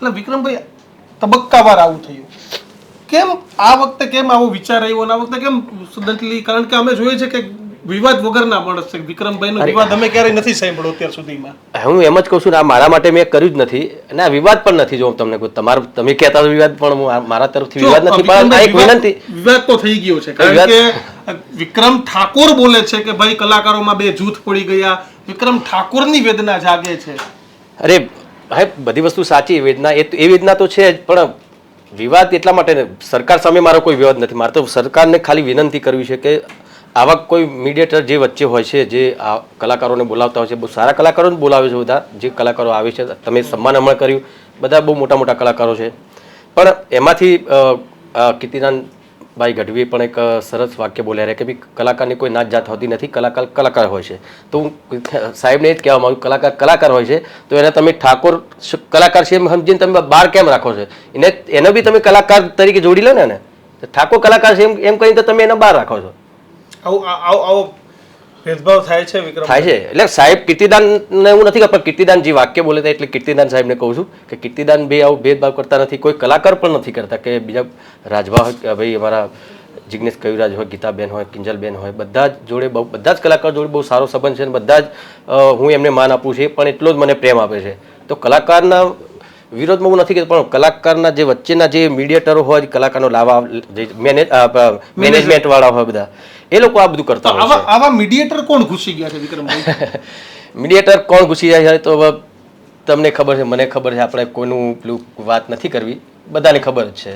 એટલે વિક્રમભાઈ તબક્કાવાર આવું થયું. કેમ આ વખતે કેમ આવો વિચાર આવ્યો અને આ વખતે કેમ સડનલી કારણ કે અમે જોઈએ છે કે વિવાદ વગરના માણસ છે. વિક્રમભાઈનો વિવાદ અમે ક્યારેય નથી સાંભળ્યો અત્યાર સુધીમાં. હું એમ જ કહું છું ને આ મારા માટે મેં કર્યું જ નથી અને આ વિવાદ પણ નથી જો તમને કહું. તમારું તમે કહેતા હતા વિવાદ પણ હું મારા તરફથી વિવાદ નથી પણ એક વિનંતી. વિવાદ તો થઈ ગયો છે કારણ કે વિક્રમ ઠાકોર બોલે છે કે ભાઈ કલાકારોમાં બે જૂથ પડી ગયા. વિક્રમ ઠાકોરની વેદના જાગે છે. અરે ભાઈ બધી વસ્તુ સાચી વેદના એ એ વેદના તો છે જ પણ વિવાદ એટલા માટે સરકાર સામે મારો કોઈ વિવાદ નથી. મારે તો સરકારને ખાલી વિનંતી કરવી છે કે આવા કોઈ મીડિયેટર જે વચ્ચે હોય છે જે આ કલાકારોને બોલાવતા હોય છે બહુ સારા કલાકારોને બોલાવે છે બધા જે કલાકારો આવે છે તમે સન્માન હમણાં કર્યું બધા બહુ મોટા મોટા કલાકારો છે. પણ એમાંથી અ, અ, ગઢવી પણ એક સરસ વાક્ય બોલ્યા રહ્યા કે ભાઈ કલાકારની કોઈ નાત જાત હોતી નથી કલાકાર કલાકાર હોય છે. તો હું સાહેબને એ જ કહેવા માગું કલાકાર કલાકાર હોય છે તો એને તમે ઠાકોર કલાકાર છે એમ સમજીને તમે બહાર કેમ રાખો છો? એને એને બી તમે કલાકાર તરીકે જોડી લો ને એને. ઠાકોર કલાકાર છે એમ એમ કહીને તો તમે એને બહાર રાખો છો. આવો આવો ભેદભાવ થાય છે વિક્રમ થાય છે. એટલે સાહેબ કીર્તિદાન ને હું નથી પણ કીર્તિદાન જે વાક્ય બોલે છે એટલે કીર્તિદાન સાહેબને કહું છું કે કીર્તિદાન બે આવું ભેદભાવ કરતા નથી. કોઈ કલાકાર પણ નથી કરતા કે બીજા રાજભા હોય ભાઈ અમારા જિગ્નેશ કવિરાજ હોય ગીતાબેન હોય કિંજલબેન હોય બધા જ જોડે બહુ બધા જ કલાકાર જોડે બહુ સારો સંબંધ છે અને બધા જ હું એમને માન આપું છું. પણ એટલો જ મને પ્રેમ આપે છે. તો કલાકારના વિરોધમાં હું નથી કહેતો પણ કલાકારના જે વચ્ચેના જે મીડિયેટરો હોય કલાકારનો લાવા મેનેજમેન્ટ વાળા હોય બધા એ લોકો આ બધું કરતા હોય આવા મીડિયેટર કોણ ઘૂસી ગયા છે વિક્રમભાઈ મીડિયેટર કોણ ઘૂસી જાય છે તો તમને ખબર છે મને ખબર છે આપણે કોઈનું પેલું વાત નથી કરવી. બધાને ખબર છે.